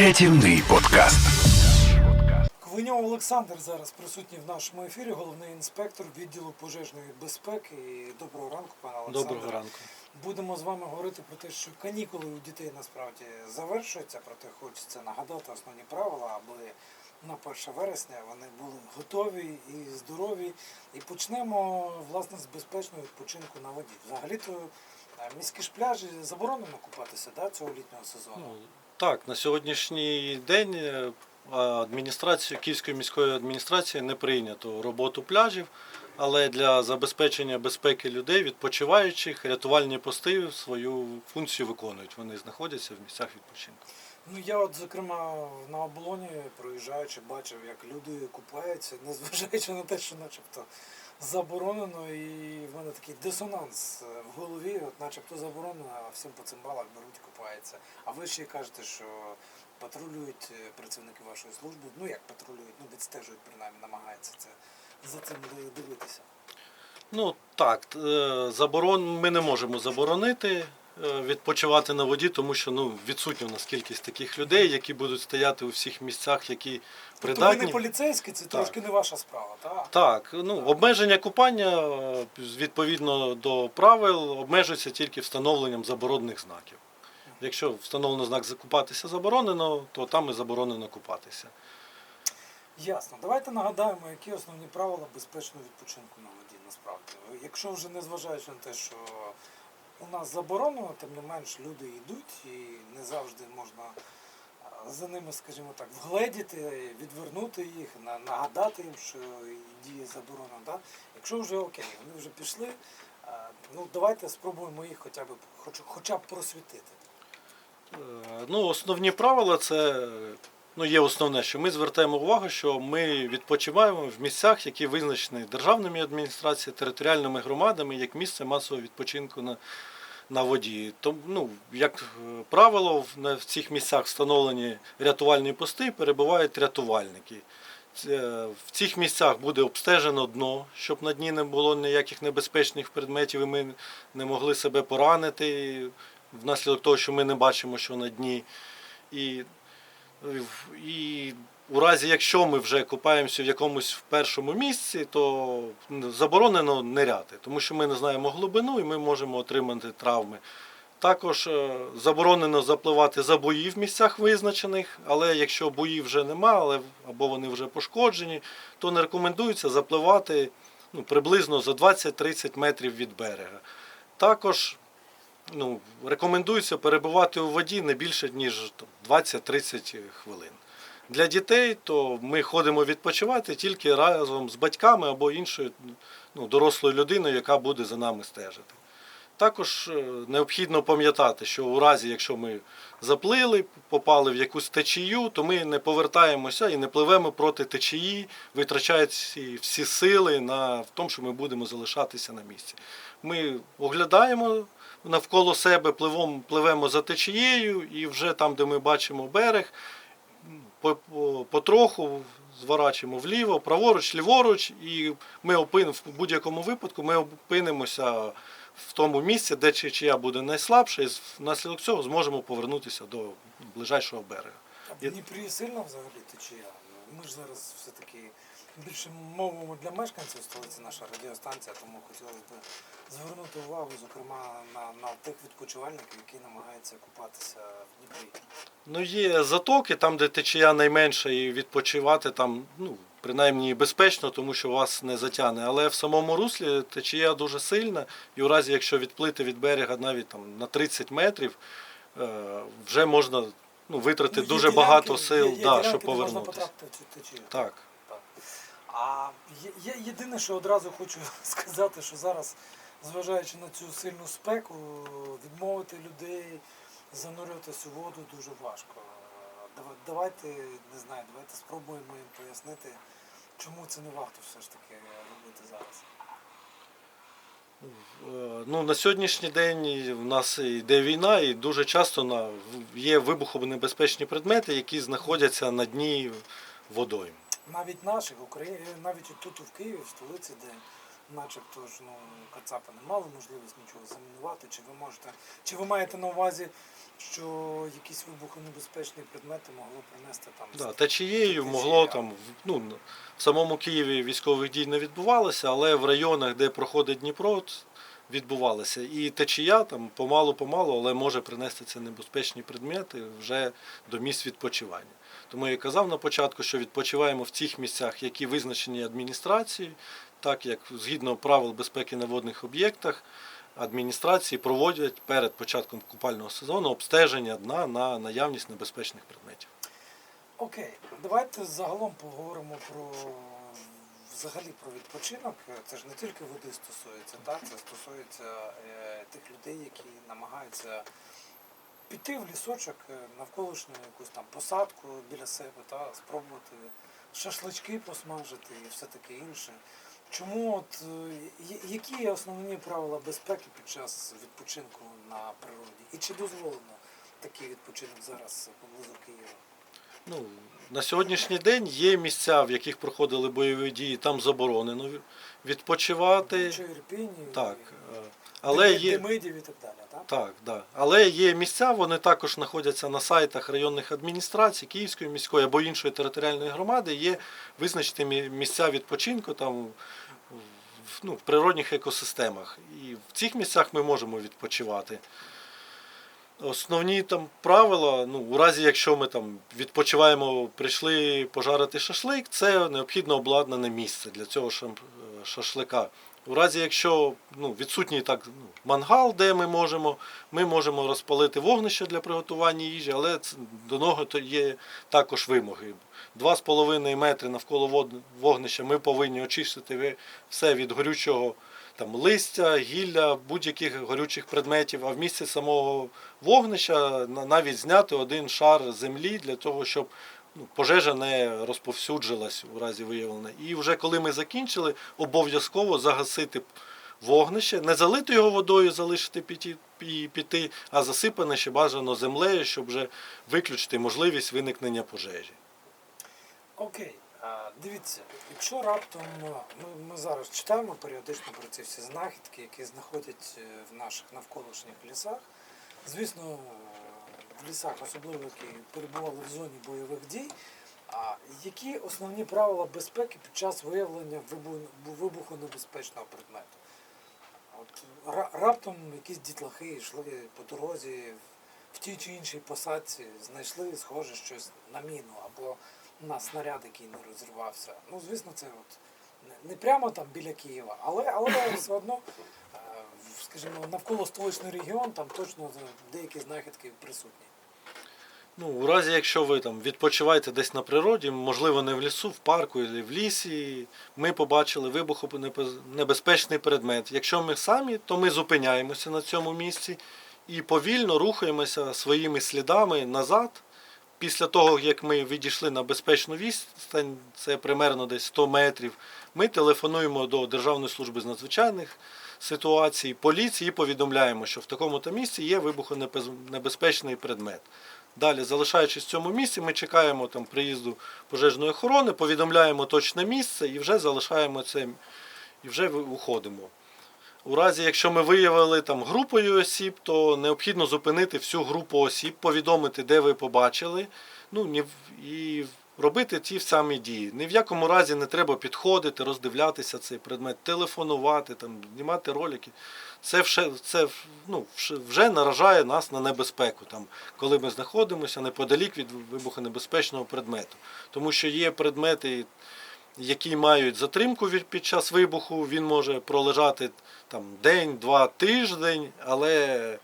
Рятівний подкаст. Квиньов Олександр зараз присутній в нашому ефірі, головний інспектор відділу пожежної безпеки. І доброго ранку, пане Олександре. Доброго ранку. Будемо з вами говорити про те, що канікули у дітей насправді завершуються, проте хочеться нагадати основні правила, аби на 1 вересня вони були готові і здорові. І почнемо власне з безпечного відпочинку на воді. Взагалі-то е, міські ж пляжі заборонено купатися да, цього літнього сезону. Ну, так, на сьогоднішній день е, адміністрацію Київської міської адміністрації не прийнято роботу пляжів, але для забезпечення безпеки людей, відпочиваючих, рятувальні пости свою функцію виконують. Вони знаходяться в місцях відпочинку. Ну я от зокрема на оболоні проїжджаючи, бачив, як люди купаються, незважаючи на те, що начебто заборонено, і в мене такий дисонанс е, в голові, от начебто заборонено, а всім по цимбалах беруть, купаються. А ви ще кажете, що патрулюють е, працівники вашої служби. Ну як патрулюють, ну відстежують принаймні, намагаються це за цим дивитися. Ну так, е, заборон ми не можемо заборонити відпочивати на воді, тому що ну відсутня у нас кількість таких людей, які будуть стояти у всіх місцях, які Тобто ви не поліцейські, це трошки не ваша справа, так? Так, ну обмеження купання е, відповідно до правил обмежується тільки встановленням заборонених знаків. Якщо встановлено знак закупатися заборонено, то там і заборонено купатися. Ясно. Давайте нагадаємо, які основні правила безпечного відпочинку на воді насправді. Якщо вже не зважаючи на те, що у нас заборонено, тим не менш люди йдуть і не завжди можна за ними, скажімо так, вгледіти, відвернути їх, нагадати їм, що діє заборона. Да? Якщо вже окей, вони вже пішли, ну давайте спробуємо їх хоча б, хоч, хоча б просвітити. Е, Ну, основні правила це ну, є основне, що ми звертаємо увагу, що ми відпочиваємо в місцях, які визначені державними адміністраціями, територіальними громадами, як місце масового відпочинку на, на воді. Тому, ну, як е, правило, в, цих місцях встановлені рятувальні пости, перебувають рятувальники. Це- В цих місцях буде обстежено дно, щоб на дні не було ніяких небезпечних предметів, і ми не могли себе поранити внаслідок того, що ми не бачимо, що на дні. І, і у разі, якщо ми вже купаємося в якомусь в першому місці, то заборонено ниряти, тому що ми не знаємо глибину і ми можемо отримати травми. Також е, заборонено запливати за бої в місцях визначених, але якщо боїв вже нема, але, або вони вже пошкоджені, то не рекомендується запливати ну, приблизно за 20-30 метрів від берега. Також ну, рекомендується перебувати у воді не більше, ніж 20-30 хвилин. Для дітей то ми ходимо відпочивати тільки разом з батьками або іншою ну, дорослою людиною, яка буде за нами стежити. Також е, необхідно пам'ятати, що у разі, якщо ми заплили, попали в якусь течію, то ми не повертаємося і не пливемо проти течії, витрачаючи всі сили на в тому, що ми будемо залишатися на місці. Ми оглядаємо навколо себе, пливемо, пливемо за течією, і вже там, де ми бачимо берег, потроху зворачуємо вліво, праворуч, ліворуч, і ми опинимо в будь-якому випадку ми опинимося в тому місці, де чия буде найслабша, і внаслідок цього зможемо повернутися до ближайшого берега. А в Дніпрі сильно взагалі течія? Ми ж зараз все-таки більше мовимо для мешканців столиці наша радіостанція, тому хотілося б звернути увагу, зокрема, на, на тих відпочивальників, які намагаються купатися в Дніпрі. Ну, є затоки, там, де течія найменша, і відпочивати там, ну, принаймні безпечно, тому що вас не затягне. Але в самому руслі течія дуже сильна, і у разі, якщо відплити від берега навіть там, на 30 метрів, е, вже можна ну, витратити Ну, дуже ділянки- багато сил, є- є да, ділянки, щоб де Можна повернутися. потрапити в цю течію. Так. А є, єдине, що одразу хочу сказати, що зараз, зважаючи на цю сильну спеку, відмовити людей занурюватися у воду дуже важко. Давайте, не знаю, давайте спробуємо їм пояснити, чому це не варто все ж таки робити зараз. Е, Ну, на сьогоднішній день в нас йде війна, і дуже часто є вибухонебезпечні предмети, які знаходяться на дні водойм. Навіть наших, Украї... навіть тут в Києві, в столиці, де начебто ж ну, Кацапи не мали можливість нічого замінувати. Чи ви можете, чи ви маєте на увазі, що якісь вибухонебезпечні предмети могло принести там? Да, течією Течія. могло там в- ну, в самому Києві військових дій не відбувалося, але в районах, де проходить Дніпро, відбувалося. І течія там помалу-помалу, але може принести ці небезпечні предмети вже до місць відпочивання. Тому я казав на початку, що відпочиваємо в тих місцях, які визначені адміністрацією, так як згідно правил безпеки на водних об'єктах. Адміністрації проводять перед початком купального сезону обстеження дна на наявність небезпечних предметів. Окей, давайте загалом поговоримо про взагалі про відпочинок. Це ж не тільки води стосується, так? Це стосується е, тих людей, які намагаються піти в лісочок е, навколишню якусь там посадку біля себе, та спробувати шашлички посмажити і все таке інше. Чому от е, які основні правила безпеки під час відпочинку на природі? І чи дозволено такий відпочинок зараз поблизу Києва? Ну, на сьогоднішній день є місця, в яких проходили бойові дії, там заборонено відпочивати. Чи Так. е, Але є, і так далі, так? так, да. Але є місця, вони також знаходяться на сайтах районних адміністрацій, Київської міської або іншої територіальної громади. Є визначені мі- місця відпочинку там в, ну, в природних екосистемах. І в цих місцях ми можемо відпочивати. Основні там правила, ну, у разі, якщо ми там відпочиваємо, прийшли пожарити шашлик, це необхідно обладнане місце для цього е, шашлика. У разі, якщо ну, відсутній так ну, мангал, де ми можемо, ми можемо розпалити вогнище для приготування їжі, але до нього є також вимоги. 2,5 метри навколо вогнища ми повинні очистити все від горючого там, листя, гілля, будь-яких горючих предметів, а в місці самого вогнища навіть зняти один шар землі для того, щоб ну, пожежа не розповсюджилась у разі виявлення. І вже коли ми закінчили, обов'язково загасити вогнище, не залити його водою, залишити піти, піти, а засипане ще бажано землею, щоб вже виключити можливість виникнення пожежі. Окей, а, дивіться, якщо раптом е, ми, ми зараз читаємо періодично про ці всі знахідки, які знаходять е, в наших навколишніх лісах. Звісно, в лісах, особливо які перебували в зоні бойових дій. А які основні правила безпеки під час виявлення вибухонебезпечного предмету? От раптом якісь дітлахи йшли по дорозі в тій чи іншій посадці, знайшли схоже щось на міну або на снаряд, який не розірвався. Ну, звісно, це от не- прямо там біля Києва, але, але все одно, е, скажімо, навколо столичний регіон, там точно деякі знахідки присутні. Ну, у разі, якщо ви там відпочиваєте десь на природі, можливо, не в лісу, в парку або в лісі, ми побачили вибухонебезпечний предмет. Якщо ми самі, то ми зупиняємося на цьому місці і повільно рухаємося своїми слідами назад. Після того, як ми відійшли на безпечну відстань, це примерно десь 100 метрів, ми телефонуємо до Державної служби з надзвичайних ситуацій, поліції і повідомляємо, що в такому-то місці є вибухонебезпечний предмет. Далі, залишаючись в цьому місці, ми чекаємо там приїзду пожежної охорони, повідомляємо точне місце і вже залишаємо це і вже уходимо. У разі, якщо ми виявили там групою осіб, то необхідно зупинити всю групу осіб, повідомити, де ви побачили, ну ні і робити ті самі дії. Ні в якому разі не треба підходити, роздивлятися цей предмет, телефонувати, там, знімати ролики. Це, вже, це ну, вже наражає нас на небезпеку, там, коли ми знаходимося неподалік від вибухонебезпечного предмету. Тому що є предмети, які мають затримку під час вибуху, він може пролежати там, день, два, тиждень, але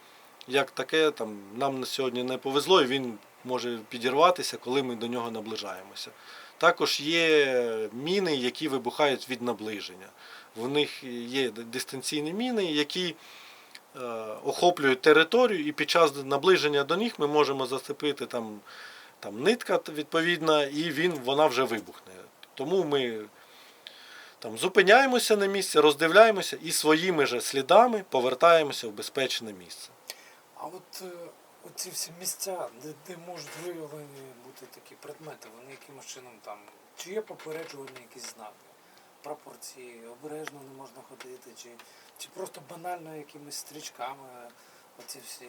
як таке там, нам на сьогодні не повезло, і він може підірватися, коли ми до нього наближаємося. Також є міни, які вибухають від наближення. В них є дистанційні міни, які е, охоплюють територію, і під час наближення до них ми можемо зацепити там, там нитка відповідна, і він, вона вже вибухне. Тому ми там зупиняємося на місці, роздивляємося і своїми же слідами повертаємося в безпечне місце. А от е, оці всі місця, де, де можуть виявлені бути такі предмети, вони якимось чином там, чи є попереджувальні якісь знаки? прапорці, обережно не можна ходити, чи, чи просто банально якимись стрічками, оці всі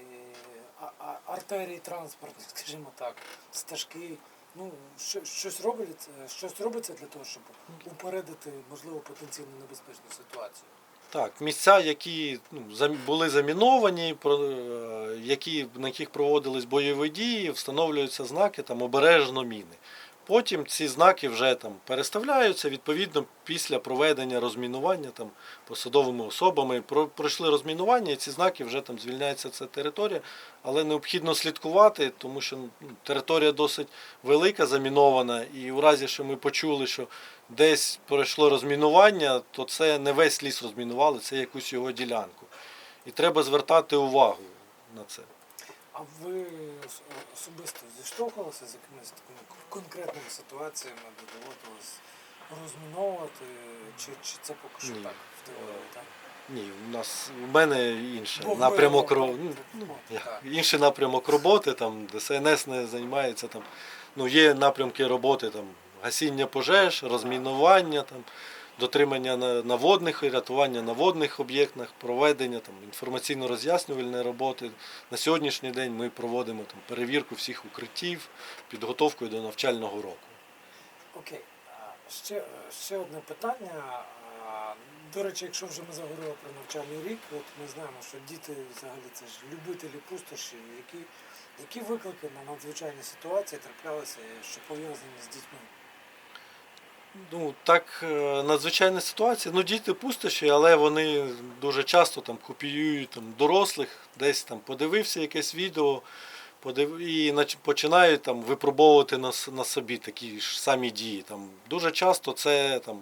а- а- артерії транспортні, скажімо так, стежки. Ну, що, щось робиться, щось робиться для того, щоб упередити, можливо, потенційно небезпечну ситуацію. Так, місця, які ну, були заміновані, е, які, на яких проводились бойові дії, встановлюються знаки там обережно міни. Потім ці знаки вже там переставляються відповідно після проведення розмінування там посадовими особами. Про, пройшли розмінування, і ці знаки вже там звільняється ця територія, але необхідно слідкувати, тому що ну, територія досить велика, замінована, і у разі, що ми почули, що десь пройшло розмінування, то це не весь ліс розмінували, це якусь його ділянку. І треба звертати увагу на це. А ви особисто зіштовхувалися з якимись такими конкретними ситуаціями, де доводилось розміновувати, чи, чи це поки що Ні. так в теорії, так? Ні, у нас у мене інший Бо ви- напрямок ро- ну, ну, ну, так. інший напрямок роботи, там ДСНС не займається там. Ну, є напрямки роботи там гасіння пожеж, розмінування, там, дотримання на, на і рятування на водних об'єктах, проведення там інформаційно-роз'яснювальної роботи. На сьогоднішній день ми проводимо там перевірку всіх укриттів, підготовкою до навчального року. Окей. Ще, ще одне питання. До речі, якщо вже ми заговорили про навчальний рік, от ми знаємо, що діти взагалі це ж любителі пустоші, які, які виклики на надзвичайні ситуації траплялися, що пов'язані з дітьми. Ну, так, е, надзвичайна ситуація. Ну, діти пустощі, але вони дуже часто там копіюють там, дорослих, десь там подивився якесь відео, подив... і починають там випробовувати на, на собі такі ж самі дії. Там, дуже часто це там,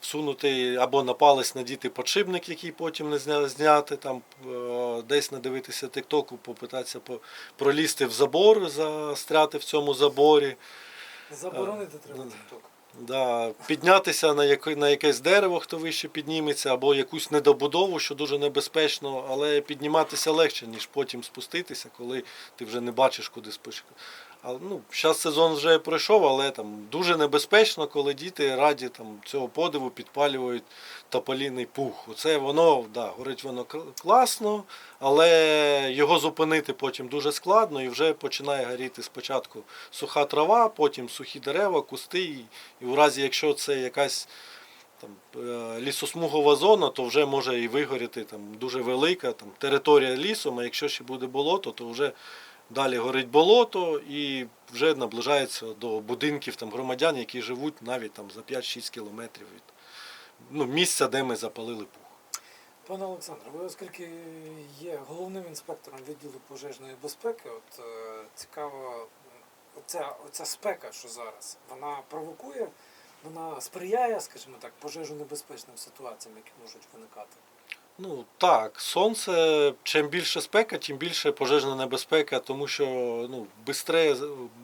всунути або на палець надіти подшипник, який потім не зня... зняти, там, е, десь надивитися тиктоку, попитатися по... пролізти в забор, застряти в цьому заборі. Заборонити треба TikTok. Да, піднятися на, яке, на якесь дерево, хто вище підніметься, або якусь недобудову, що дуже небезпечно, але підніматися легше, ніж потім спуститися, коли ти вже не бачиш, куди спиш. Ну, зараз сезон вже пройшов, але там дуже небезпечно, коли діти раді там, цього подиву підпалюють тополіний пух. Оце воно, да, горить воно класно, але його зупинити потім дуже складно і вже починає горіти спочатку суха трава, потім сухі дерева, кусти. І, і в разі, якщо це якась там, е, лісосмугова зона, то вже може і вигоріти там, дуже велика там, територія лісом, а якщо ще буде болото, то вже далі горить болото і вже наближається до будинків там, громадян, які живуть навіть там, за 5-6 кілометрів від ну, місця, де ми запалили пух. Пане Олександре, ви оскільки є головним інспектором відділу пожежної безпеки, от е, цікаво, оця, оця спека, що зараз, вона провокує, вона сприяє, скажімо так, пожежонебезпечним ситуаціям, які можуть виникати. Ну так, сонце, чим більше спека, тим більше пожежна небезпека, тому що ну, бистре,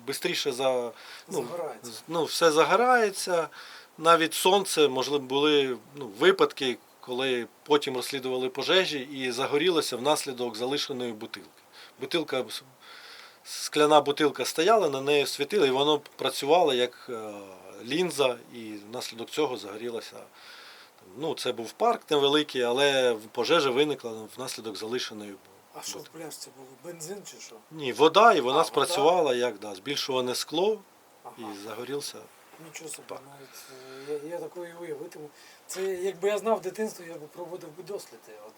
бистріше за, ну, Загорається. ну, все загорається. Навіть сонце, можливо, були ну, випадки, коли потім розслідували пожежі і загорілося внаслідок залишеної бутилки. Бутилка, скляна бутилка стояла, на неї світили, і воно працювало як е, лінза, і внаслідок цього загорілося. Ну, це був парк невеликий, але пожежа виникла внаслідок залишеної. А що в пляшці було? Бензин чи що? Ні, вода, і А, вона вода? спрацювала як да, збільшуване скло Ага. і загорівся. Нічого собі, Так. навіть е, я, я такої уявити. Це якби я знав дитинство, я б проводив би досліди. От,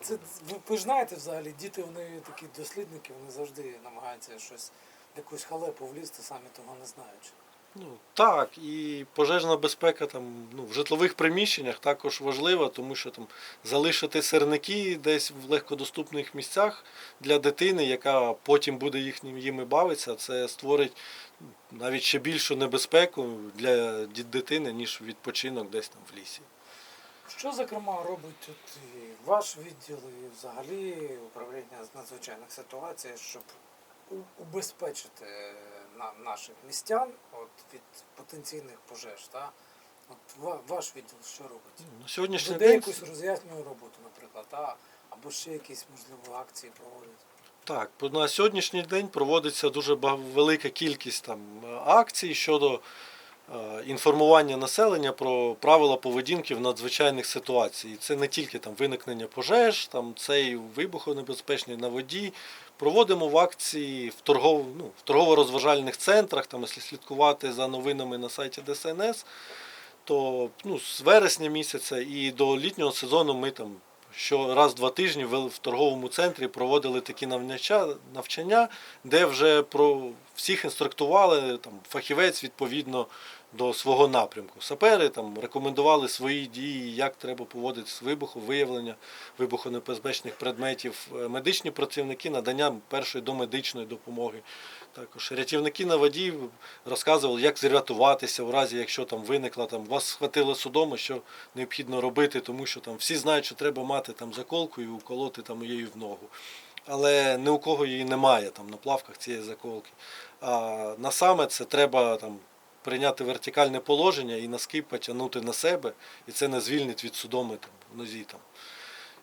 це, ви, ви ж знаєте взагалі, діти вони такі дослідники, вони завжди намагаються щось, якусь халепу влізти, самі того не знаючи. Ну, так, і пожежна безпека там, ну, в житлових приміщеннях також важлива, тому що там залишити сирники десь в легкодоступних місцях для дитини, яка потім буде їхнім їми бавитися, це створить навіть ще більшу небезпеку для дитини, ніж відпочинок десь там в лісі. Що, зокрема, робить тут і ваш відділ і взагалі управління з надзвичайних ситуацій, щоб убезпечити на, наших містян от, від потенційних пожеж? Та? От, ваш відділ що робить? На сьогоднішній день якусь роз'яснювальну роботу, наприклад, та? або ще якісь, можливо, акції проводять. Так, на сьогоднішній день проводиться дуже велика кількість там е, акцій щодо інформування населення про правила поведінки в надзвичайних ситуаціях. Це не тільки там виникнення пожеж, там це і вибухонебезпечні на воді. Проводимо в акції в, торгов, ну, в торгово-розважальних центрах, там, якщо слідкувати за новинами на сайті ДСНС, то ну, з вересня місяця і до літнього сезону ми там що раз в два тижні в торговому центрі проводили такі навчання, де вже про всіх інструктували там, фахівець відповідно до свого напрямку. Сапери там рекомендували свої дії, як треба поводитися з вибуху, виявлення вибухонебезпечних предметів, Е, медичні працівники надання першої домедичної допомоги. Також рятівники на воді розказували, як зрятуватися в разі, якщо там виникла там вас схватило судомо, що необхідно робити, тому що там всі знають, що треба мати там заколку і уколоти там її в ногу. Але ні у кого її немає там на плавках цієї заколки. А на саме це треба там прийняти вертикальне положення і носки потягнути на себе, і це не звільнить від судоми там, в нозі там.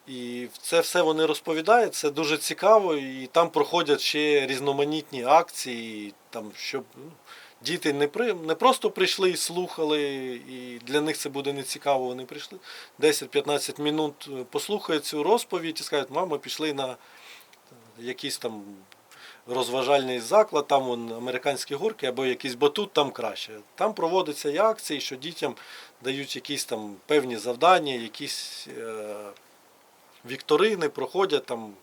І це все вони розповідають, це дуже цікаво, і там проходять ще різноманітні акції, там, щоб ну, діти не, при, не просто прийшли і слухали, і для них це буде не цікаво, вони прийшли 10-15 минут е, послухають цю розповідь і скажуть, мама, пішли на якийсь там розважальний заклад, там вон, американські горки або якийсь батут, там краще. Там проводяться і акції, що дітям дають якісь там певні завдання, якісь. Е, вікторини проходять там.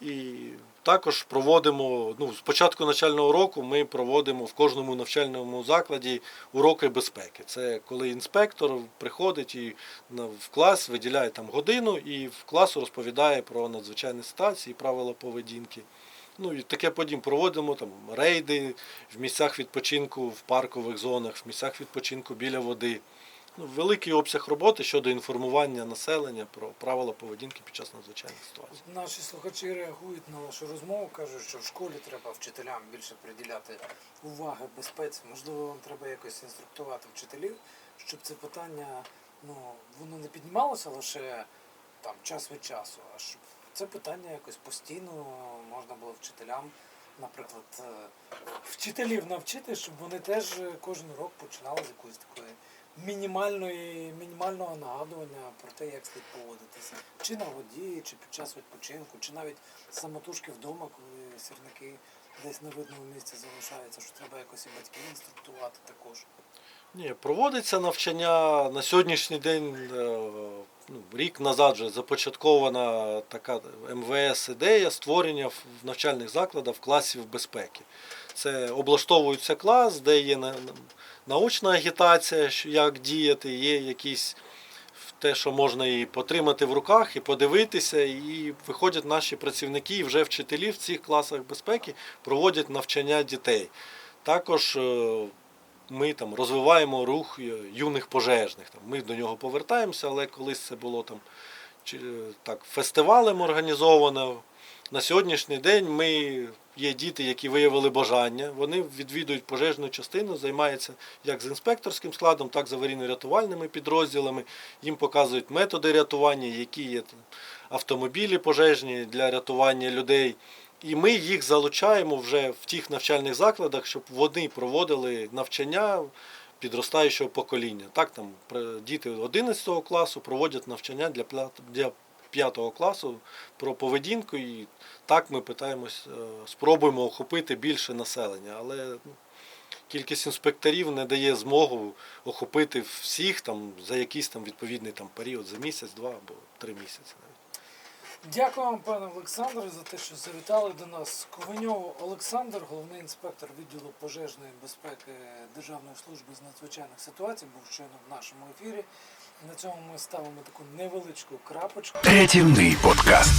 І також проводимо, ну, з початку навчального року ми проводимо в кожному навчальному закладі уроки безпеки. Це коли інспектор приходить і в клас виділяє там годину і в класу розповідає про надзвичайні ситуації, правила поведінки. Ну і таке подібне проводимо там рейди в місцях відпочинку, в паркових зонах, в місцях відпочинку біля води. Ну, великий обсяг роботи щодо інформування населення про правила поведінки під час надзвичайних ситуацій. Наші слухачі реагують на вашу розмову, кажуть, що в школі треба вчителям більше приділяти уваги безпеці. Можливо, вам треба якось інструктувати вчителів, щоб це питання ну, воно не піднімалося лише там час від часу, а щоб це питання якось постійно можна було вчителям, наприклад, е, вчителів навчити, щоб вони теж е, кожен урок починали з якоїсь такої мінімальної, мінімального нагадування про те, як слід поводитися. Чи на воді, чи під час відпочинку, чи навіть самотужки вдома, коли сірники десь на видному місці залишаються, що треба якось і батьків інструктувати також. Ні, проводиться навчання на сьогоднішній день. е, Ну, рік назад вже започаткована така МВС ідея створення в навчальних закладах класів безпеки. Це облаштовується клас, де є на- на- научна агітація, як діяти, є якісь те, що можна і потримати в руках, і подивитися. І виходять наші працівники, і вже вчителі в цих класах безпеки проводять навчання дітей. Також е, ми там розвиваємо рух е, юних пожежних. Там, ми до нього повертаємося, але колись це було там чи- так, фестивалем організовано. На сьогоднішній день ми є діти, які виявили бажання. Вони відвідують пожежну частину, займаються як з інспекторським складом, так і з аварійно-рятувальними підрозділами. Їм показують методи рятування, які є автомобілі пожежні для рятування людей. І ми їх залучаємо вже в тих навчальних закладах, щоб вони проводили навчання підростаючого покоління. Так, там діти 11 класу проводять навчання для для 5 класу про поведінку, і так ми питаємось, е, спробуємо охопити більше населення. Але ну, кількість інспекторів не дає змогу охопити всіх там за якийсь там відповідний там період, за місяць, два або три місяці. Дякую вам, пане Олександре, за те, що завітали до нас. Ковеньов Олександр, головний інспектор відділу пожежної безпеки Державної служби з надзвичайних ситуацій, був щойно в нашому ефірі. На цьому ми ставимо таку невеличку крапочку. Третівний подкаст.